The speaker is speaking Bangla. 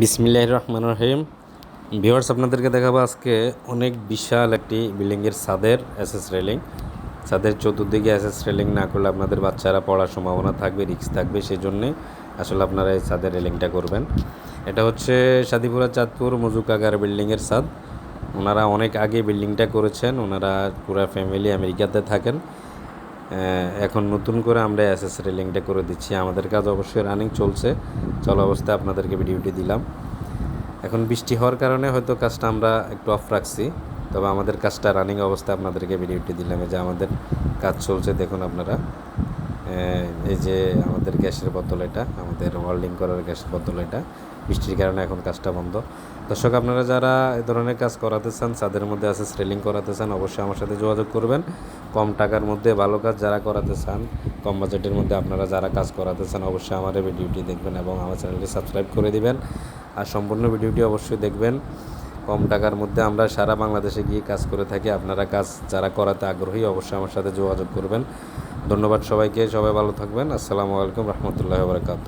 বিসমিল্লাহ রহমান রহিম। ভিওয়ার্স আপনাদেরকে দেখাবো আজকে অনেক বিশাল একটি বিল্ডিংয়ের ছাদের এসএস রেলিং। ছাদের চতুর্দিকে এসএস রেলিং না করলে আপনাদের বাচ্চারা পড়ার সম্ভাবনা থাকবে, রিস্ক থাকবে সেই জন্যে আসলে আপনারা এই ছাদের রেলিংটা করবেন। এটা হচ্ছে সাদিপুরা চাঁদপুর মজুকাগার বিল্ডিংয়ের ছাদ। ওনারা অনেক আগে বিল্ডিংটা করেছেন। ওনারা পুরা ফ্যামিলি আমেরিকাতে থাকেন। এখন নতুন করে আমরা অ্যাসেসরি রেলিংটা করে দিচ্ছি। আমাদের কাজ অবশ্যই রানিং চলছে। চল অবস্থায় আপনাদেরকে ভিডিওটি দিলাম। এখন বৃষ্টি হওয়ার কারণে হয়তো কাজটা আমরা একটু অফ রাখছি। তবে আমাদের কাজটা রানিং অবস্থায় আপনাদেরকে ভিডিওটি দিলাম। যে আমাদের কাজ চলছে, দেখুন আপনারা। এই যে আমাদের গ্যাসের বোতল এটা, আমাদের ওয়েল্ডিং করার গ্যাসের বোতল এটা, বৃষ্টির কারণে এখন কাজটা বন্ধ। দর্শক, আপনারা যারা এ ধরনের কাজ করাতে চান তাদের মধ্যে আছে স্রেলিং করাতে চান, অবশ্যই আমার সাথে যোগাযোগ করবেন। কম টাকার মধ্যে ভালো কাজ যারা করাতে চান, কম বাজেটের মধ্যে আপনারা যারা কাজ করাতে চান, অবশ্যই আমার এই ভিডিওটি দেখবেন এবং আমার চ্যানেলটি সাবস্ক্রাইব করে দিবেন। আর সম্পূর্ণ ভিডিওটি অবশ্যই দেখবেন। কম টাকার মধ্যে আমরা সারা বাংলাদেশে গিয়ে কাজ করে থাকি। আপনারা কাজ যারা করাতে আগ্রহী, অবশ্যই আমার সাথে যোগাযোগ করবেন। ধন্যবাদ সবাইকে সবাই ভালো থাকবেন। আসসালামু আলাইকুম রহমতুল্লাহ বরকাত